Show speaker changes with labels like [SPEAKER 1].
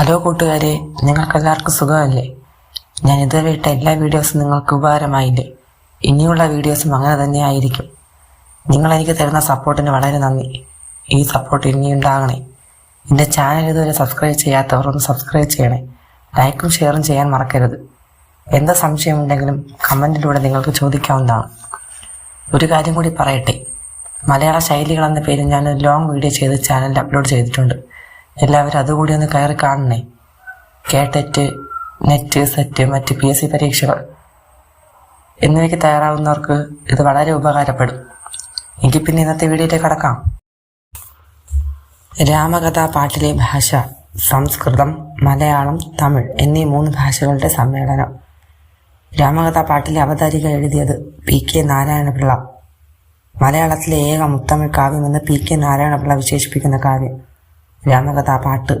[SPEAKER 1] Hello കൂട്ടുകാരെ നിങ്ങൾക്കെല്ലാവർക്കും സുഖമല്ലേ? ഞാൻ ഇതുവരെ ഇട്ട എല്ലാ വീഡിയോസും നിങ്ങൾക്ക് ഉപകാരമായില്ലേ? ഇനിയുള്ള വീഡിയോസും അങ്ങനെ തന്നെ ആയിരിക്കും. നിങ്ങൾ എനിക്ക് തരുന്ന സപ്പോർട്ടിന് വളരെ നന്ദി. ഈ സപ്പോർട്ട് ഇനി ഉണ്ടാകണേ. എന്റെ ചാനൽ ഇതുവരെ സബ്സ്ക്രൈബ് ചെയ്യാത്തവർ ഒന്ന് സബ്സ്ക്രൈബ് ചെയ്യണേ. ലൈക്കും ഷെയറും ചെയ്യാൻ മറക്കരുത്. എന്താ സംശയമുണ്ടെങ്കിലും കമന്റിലൂടെ നിങ്ങൾക്ക് ചോദിക്കാവുന്നതാണ്. ഒരു കാര്യം കൂടി പറയട്ടെ. മലയാള ശൈലികൾ എന്ന പേരിൽ ഞാൻ ലോങ് വീഡിയോ ചെയ്ത് ചാനലിൽ അപ്ലോഡ് ചെയ്തിട്ടുണ്ട്. എല്ലാവരും അതുകൂടി ഒന്ന് കയറി കാണണേ. കേട്ടറ്റ് നെറ്റ് സെറ്റ് മറ്റ് പി എസ് സി പരീക്ഷകൾ. എന്നിവയ്ക്ക് തയ്യാറാവുന്നവർക്ക് ഇത് വളരെ ഉപകാരപ്പെടും. എങ്കിൽ പിന്നെ ഇന്നത്തെ വീഡിയോയിലേക്ക് കടക്കാം. രാമകഥാ പാട്ടിലെ ഭാഷ സംസ്കൃതം മലയാളം തമിഴ് എന്നീ മൂന്ന് ഭാഷകളുടെ സമ്മേളനം. രാമകഥാ പാട്ടിലെ അവതാരിക എഴുതിയത് പി കെ നാരായണപിള്ള. മലയാളത്തിലെ ഏക മുത്തമിഴ് കാവ്യമെന്ന് പി കെ നാരായണപിള്ള വിശേഷിപ്പിക്കുന്ന കാവ്യം. രാമകഥാ പാട്ട്